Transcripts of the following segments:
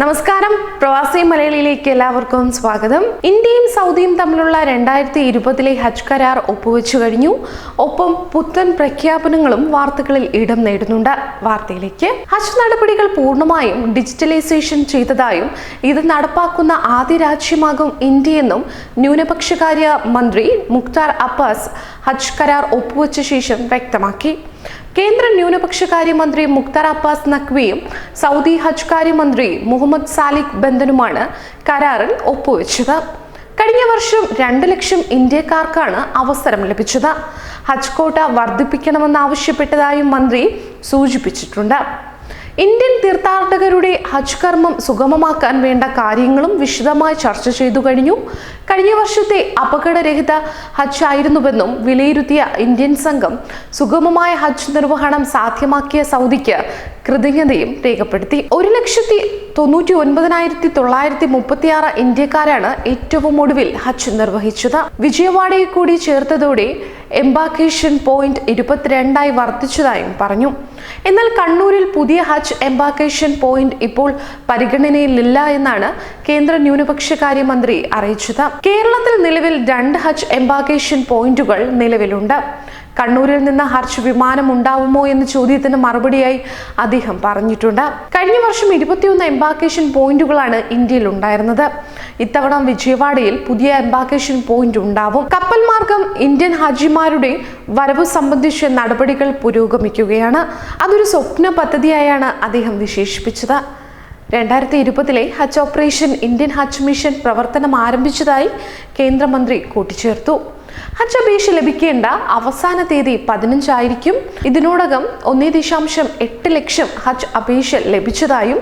നമസ്കാരം. പ്രവാസി മലയാളിയിലേക്ക് എല്ലാവർക്കും സ്വാഗതം. ഇന്ത്യയും സൗദിയും തമ്മിലുള്ള രണ്ടായിരത്തി ഇരുപതിലെ ഹജ്ജ് കരാർ ഒപ്പുവെച്ചു കഴിഞ്ഞു. ഒപ്പം പുത്തൻ പ്രഖ്യാപനങ്ങളും വാർത്തകളിൽ ഇടം നേടുന്നുണ്ട്. വാർത്തയിലേക്ക്. ഹജ്ജ് നടപടികൾ പൂർണമായും ഡിജിറ്റലൈസേഷൻ ചെയ്തതായും ഇത് നടപ്പാക്കുന്ന ആദ്യ രാജ്യമാകും ഇന്ത്യയെന്നും ന്യൂനപക്ഷകാര്യ മന്ത്രി മുക്താർ അബ്ബാസ് ഹജ്ജ് കരാർ ഒപ്പുവെച്ച ശേഷം വ്യക്തമാക്കി. കേന്ദ്ര ന്യൂനപക്ഷ കാര്യമന്ത്രി മുക്താർ അബ്ബാസ് നഖ്വിയും സൗദി ഹജ്ജ് കാര്യമന്ത്രി മുഹമ്മദ് സാലിഖ് ബന്ധനുമാണ് കരാറിൽ ഒപ്പുവെച്ചത്. കഴിഞ്ഞ വർഷം രണ്ട് ലക്ഷം ഇന്ത്യക്കാർക്കാണ് അവസരം ലഭിച്ചത്. ഹജ്ജ് കോട്ട വർദ്ധിപ്പിക്കണമെന്നാവശ്യപ്പെട്ടതായും മന്ത്രി സൂചിപ്പിച്ചിട്ടുണ്ട്. ഇന്ത്യൻ തീർത്ഥാടകരുടെ ഹജ്ജ് കർമ്മം സുഗമമാക്കാൻ വേണ്ട കാര്യങ്ങളും വിശദമായി ചർച്ച ചെയ്തു കഴിഞ്ഞു. കഴിഞ്ഞ വർഷത്തെ അപകടരഹിത ഹജ്ജ് ആയിരുന്നുവെന്നും വിലയിരുത്തിയ ഇന്ത്യൻ സംഘം സുഗമമായ ഹജ്ജ് നിർവഹണം സാധ്യമാക്കിയ സൗദിക്ക് കൃതജ്ഞതയും രേഖപ്പെടുത്തി. ഒരു ലക്ഷത്തി തൊണ്ണൂറ്റി ഒൻപതിനായിരത്തി തൊള്ളായിരത്തി മുപ്പത്തിയാറ് ഇന്ത്യക്കാരാണ് ഏറ്റവും ഒടുവിൽ ഹജ്ജ് നിർവഹിച്ചത്. വിജയവാഡയെ കൂടി ചേർത്തതോടെ എംബാക്കേഷൻ പോയിന്റ് ഇരുപത്തിരണ്ടായി വർദ്ധിച്ചതായും പറഞ്ഞു. എന്നാൽ കണ്ണൂരിൽ പുതിയ ഹജ്ജ് എംബാക്കേഷൻ പോയിന്റ് ഇപ്പോൾ പരിഗണനയിലില്ല എന്നാണ് കേന്ദ്ര ന്യൂനപക്ഷ കാര്യമന്ത്രി അറിയിച്ചത്. കേരളത്തിൽ നിലവിൽ രണ്ട് ഹജ്ജ് എംബാക്കേഷൻ പോയിന്റുകൾ നിലവിലുണ്ട്. കണ്ണൂരിൽ നിന്ന് ഹർജ് വിമാനം ഉണ്ടാവുമോ എന്ന ചോദ്യത്തിന് മറുപടിയായി അദ്ദേഹം പറഞ്ഞിട്ടുണ്ട്. കഴിഞ്ഞ വർഷം ഇരുപത്തിയൊന്ന് എംബാക്കേഷൻ പോയിന്റുകളാണ് ഇന്ത്യയിൽ ഉണ്ടായിരുന്നത്. ഇത്തവണ വിജയവാഡയിൽ പുതിയ എംബാക്കേഷൻ പോയിന്റ് ഉണ്ടാവും. കപ്പൽ മാർഗം ഇന്ത്യൻ ഹാജിമാരുടെ വരവ് സംബന്ധിച്ച നടപടികൾ പുരോഗമിക്കുകയാണ്. അതൊരു സ്വപ്ന പദ്ധതിയായാണ് അദ്ദേഹം വിശേഷിപ്പിച്ചത്. രണ്ടായിരത്തി ഇരുപതിലെ ഹജ്ജ് ഓപ്പറേഷൻ ഇന്ത്യൻ ഹജ്ജ് മിഷൻ പ്രവർത്തനം ആരംഭിച്ചതായി കേന്ദ്രമന്ത്രി കൂട്ടിച്ചേർത്തു. ഹജ്ജ് അപേക്ഷ ലഭിക്കേണ്ട അവസാന തീയതി പതിനഞ്ചായിരിക്കും. ഇതിനോടകം ഒന്നേ ദശാംശം എട്ട് ലക്ഷം ഹജ്ജ് അപേക്ഷ ലഭിച്ചതായും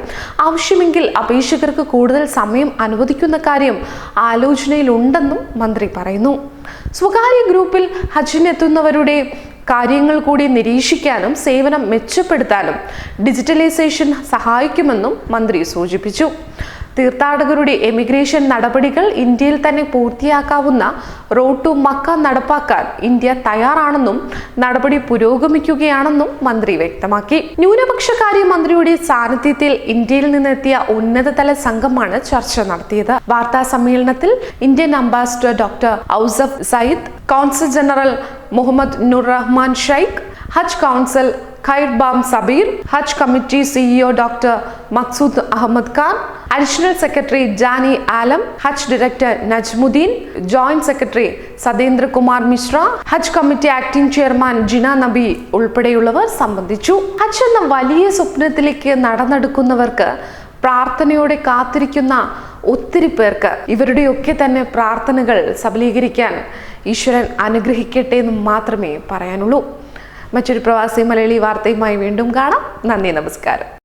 ആവശ്യമെങ്കിൽ അപേക്ഷകർക്ക് കൂടുതൽ സമയം അനുവദിക്കുന്ന കാര്യം ആലോചനയിലുണ്ടെന്നും മന്ത്രി പറയുന്നു. സ്വകാര്യ ഗ്രൂപ്പിൽ ഹജ്ജിനെത്തുന്നവരുടെ കാര്യങ്ങൾ കൂടി നിരീക്ഷിക്കാനും സേവനം മെച്ചപ്പെടുത്താനും ഡിജിറ്റലൈസേഷൻ സഹായിക്കുമെന്നും മന്ത്രി സൂചിപ്പിച്ചു. തീർത്ഥാടകരുടെ എമിഗ്രേഷൻ നടപടികൾ ഇന്ത്യയിൽ തന്നെ പൂർത്തിയാക്കാവുന്ന റോഡ് ടു മക്ക നടപ്പാക്കാൻ ഇന്ത്യ തയ്യാറാണെന്നും നടപടി പുരോഗമിക്കുകയാണെന്നും മന്ത്രി വ്യക്തമാക്കി. ന്യൂനപക്ഷകാര്യ മന്ത്രിയുടെ സാന്നിധ്യത്തിൽ ഇന്ത്യയിൽ നിന്നെത്തിയ ഉന്നതതല സംഘമാണ് ചർച്ച നടത്തിയത്. വാർത്താ സമ്മേളനത്തിൽ Indian ambassador doctor Ausaf Sayeed consul general Mohammed Noor Rahman Sheikh ഹജ് കൗൺസിൽ ഖൈർബാം സബീർ ഹജ് committee CEO doctor Maqsood Ahmed Khan additional secretary Jani Alam ഹജ്ജ് director Najmuddin joint secretary Satendra Kumar Mishra ഹജ്ജ് committee acting chairman Jina Nabi ഉൾപ്പെടെയുള്ളവർ സംബന്ധിച്ചു. ഹജ്ജ് എന്ന വലിയ സ്വപ്നത്തിലേക്ക് നടന്നെടുക്കുന്നവർക്ക് പ്രാർത്ഥനയോടെ കാത്തിരിക്കുന്ന ഒത്തിരി പേർക്ക് ഇവരുടെയൊക്കെ തന്നെ പ്രാർത്ഥനകൾ സബലീകരിക്കാൻ ഈശ്വരൻ അനുഗ്രഹിക്കട്ടെ എന്ന് മാത്രമേ പറയാനുള്ളൂ. മറ്റൊരു പ്രവാസി മലയാളി വാർത്തയുമായി വീണ്ടും കാണാം. നന്ദി നമസ്കാരം.